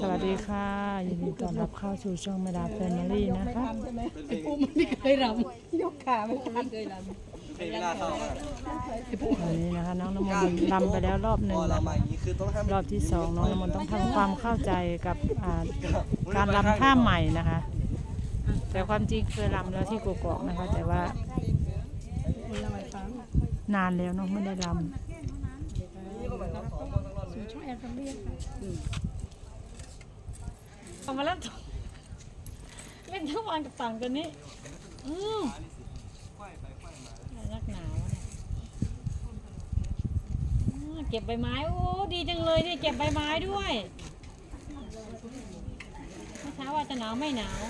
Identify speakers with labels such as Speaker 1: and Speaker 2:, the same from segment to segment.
Speaker 1: สวัสดีค่ะยินดีต้อนรับเข้าสู่ช่องเมดาแฟมิลี่นะคะ
Speaker 2: ไอ้ปูมันไม่เคยรำยกขาไม่ทันเคยร
Speaker 3: เพลงไม่น่าเข้าอะ
Speaker 1: วันนี้นะคะน้องน้ำมนต์รำไปแล้วรอบห
Speaker 3: พ
Speaker 1: นึ่ง
Speaker 3: อเรามาอย่างนี้คือต้องให้มัน
Speaker 1: รอบที่สองน้องน้ำมนต์ต้องทำความเข้าใจกับอ่าการรำท่าใหม่นะคะ แต่ความจริงเคยรำแล้วที่กกอกนะคะ แต่ว่าำ
Speaker 2: คนละไว้ฟัง
Speaker 1: นานแล้วเน้องไม่ได้ร
Speaker 2: ช่วยแอนฟังเรียกค่ะำ
Speaker 1: เอามาแล้วเล่นทั้งวันกับต่างกันนี้ อืมรักหนาวเนี่ยเก็บใบไม้ โอ้ดีจังเลยเนี่ยเก็บใบไม้ด้วยเมื่อเช้าว่าจะหนาวไม่หนาว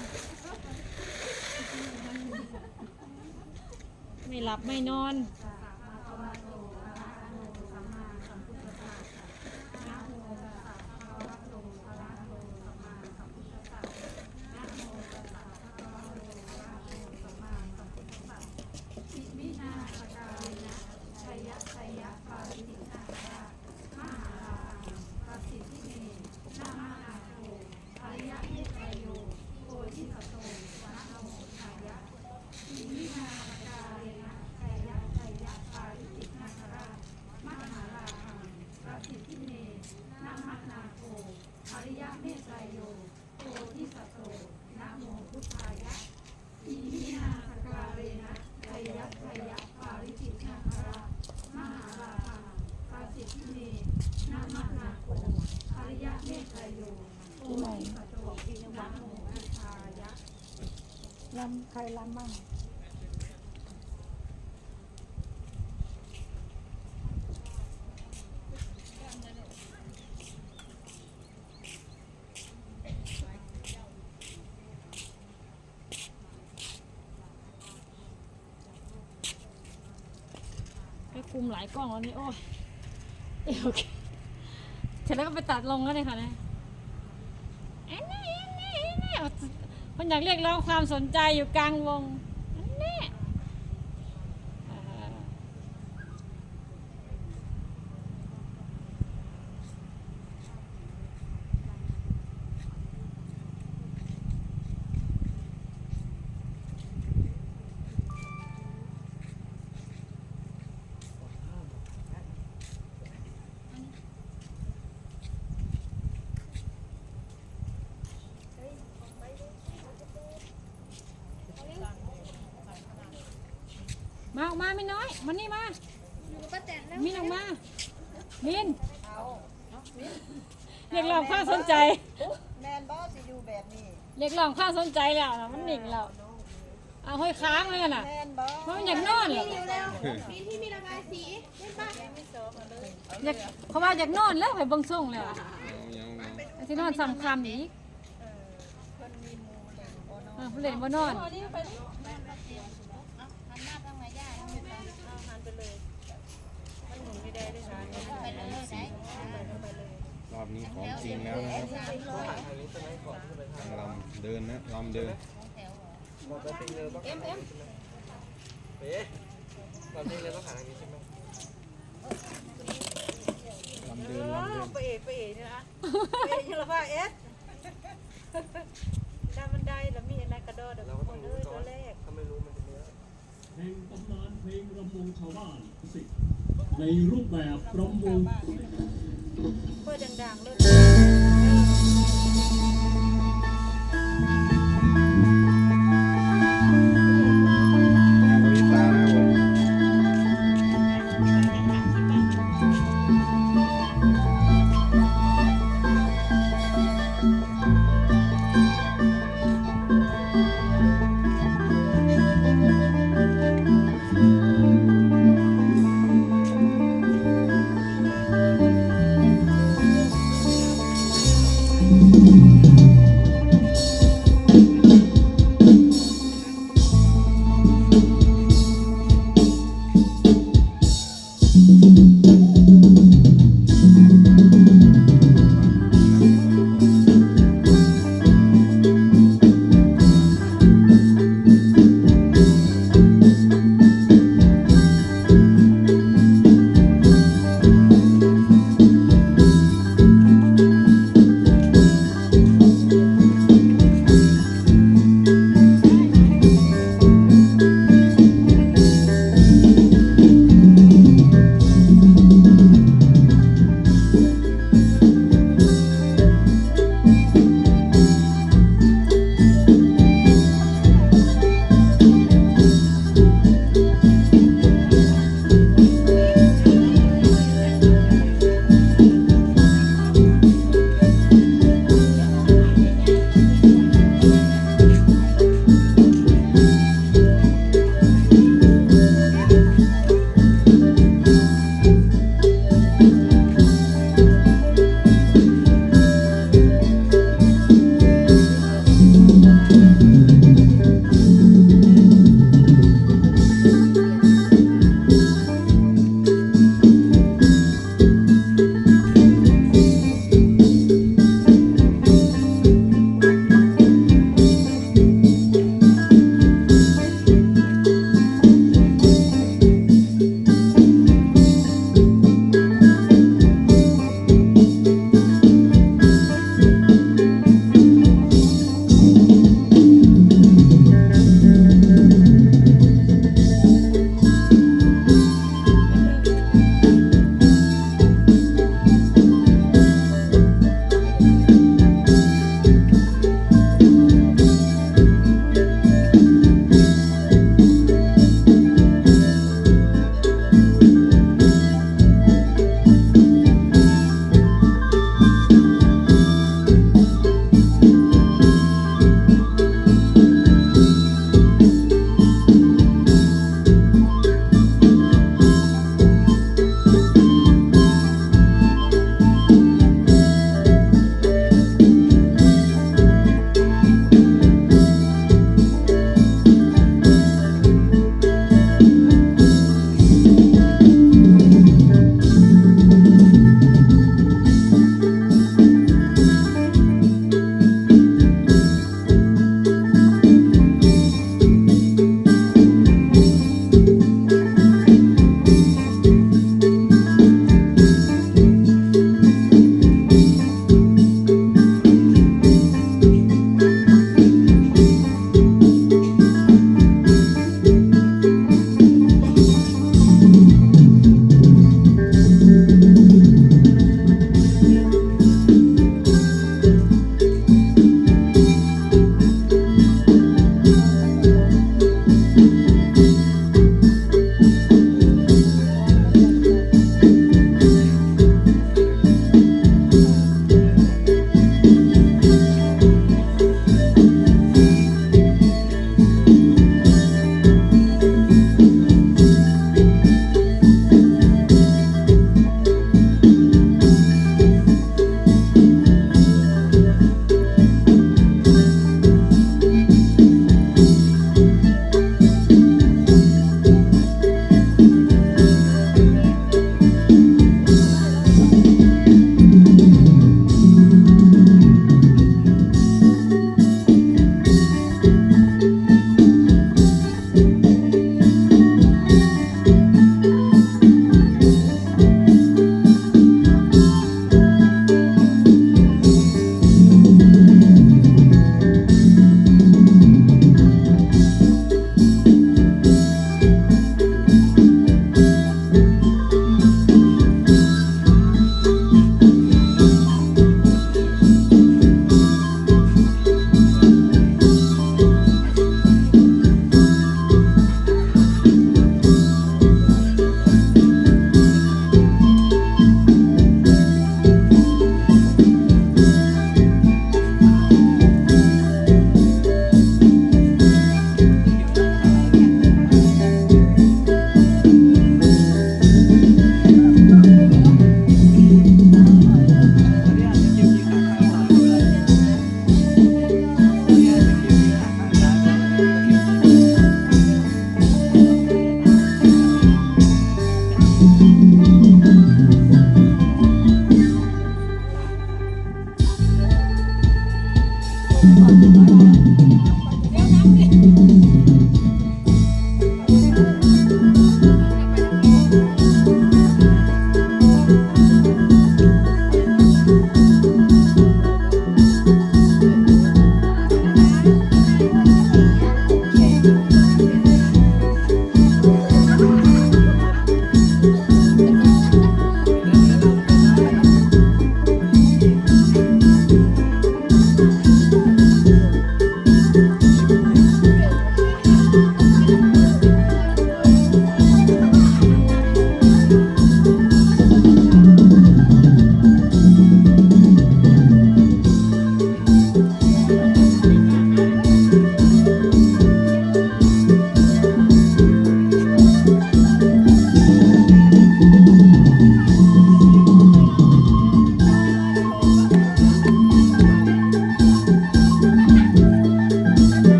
Speaker 1: ไม่หลับไม่นอน
Speaker 2: รำใครรำบ้าง
Speaker 1: ไปคุมหลายกล้องแล้วนี่โอ้ยเอ้ยโอเคเสร็จแล้วก็ไปตัดลงแล้วเลยค่ะเนี่ยแอนนี่แอนนี่แอนนี่ มันอยากเรียกร้องความสนใจอยู่กลางวงอันนี้อ่า มาออกมาไม่น้อยมานี่มามินออกมามินเรียกร้องความสนใจ
Speaker 4: แมนบอสจะอยู่แบบนี้
Speaker 1: เรียกร้องความสนใจแล้วนะมันหนิ่งแล้วเอาห้อยค้างเลยน่ะ
Speaker 4: แมนบอส
Speaker 1: เพราะมันอยากนอนเหรอ
Speaker 5: มีที่มีระบายสีเล่นป่ะ
Speaker 1: อยากเขาว่าอยากนอนแล้วไปเบิ่งส่งแล้วที่นอนสำคัญอีก
Speaker 4: คนมีหมูเลยโอ้น้อง
Speaker 1: เออผู้เล่นบ่นอน
Speaker 5: หันหน้าทางไหนย่าเอาไป
Speaker 4: เอาหันไปเลยมันหมุน ได้ด้วยนะ
Speaker 5: ไปเลยไหน
Speaker 6: รอบนี้ของจริงแล้วนะครับทางลำเดินนะลำเดิน
Speaker 3: บอกไปเลงเร็วต้องเอ็มเอ็มเป๊ะเราเพลงเร็วต้องหาอย่างนี้ใช่ไหม
Speaker 6: ลำเดินลำเดิน
Speaker 4: ไปเอ๋ไปเอ๋เนี่ยนะไปเอ๋ยังละว่าเอสด้ามันได้แล้วมีอะไรกระโดดเดี๋ยว
Speaker 3: เราก็
Speaker 4: ค
Speaker 3: ต้อง
Speaker 4: น
Speaker 3: รู้
Speaker 4: เอ้ยตัวนแรก
Speaker 3: ถ้าไม่รู้มันจะเนื้อ
Speaker 7: เพลงตำนานเพลงรำวงชาวบ้านสิ ในรูปแบบรำวง
Speaker 4: เพื่อดังๆเลย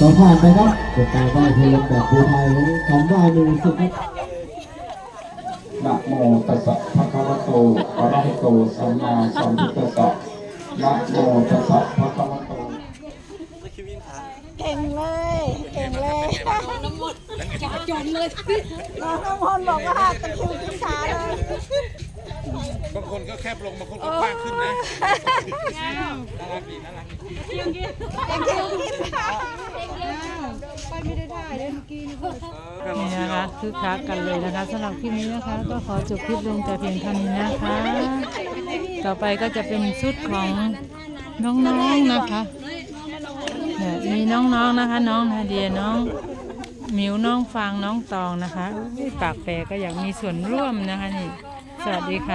Speaker 8: สองผ่านไปครับเป็นการไหว้เพลงแบบภูไทยของคำว่ามือสุดครับ
Speaker 1: นะโมตัสสะภะคะวะโตอะระหะโตสัมมาสัมพุทธัสสะนะโมตัสสะภะคะวะโต
Speaker 5: เก่งเลย เก่งเลยน้ำมนต์จมเลยน้องน้ำมนต์บอกว่าตะคิวขึ้นขาเลย
Speaker 6: บางคนก็แคบลงบางคนก็กว้างขึ้นนะ
Speaker 3: น่ารักดีน่ารักดีเก่งกินเก่งกิน นี่นะคะคือคักกันเลยนะคะสำหรับคลิปนี้นะคะ ก็ขอจบคลิปลงแต่เพียงเท่านี้นะคะ ต่อไปก็จะเป็นชุดของน้องๆนะคะเนี่ยมีน้องๆนะคะ น้องนาเดียน้องหมิวน้องฟางน้องตองนะคะปากแปรก็อยากมีส่วนร่วมนะคะนี่สวัสดีค่ะ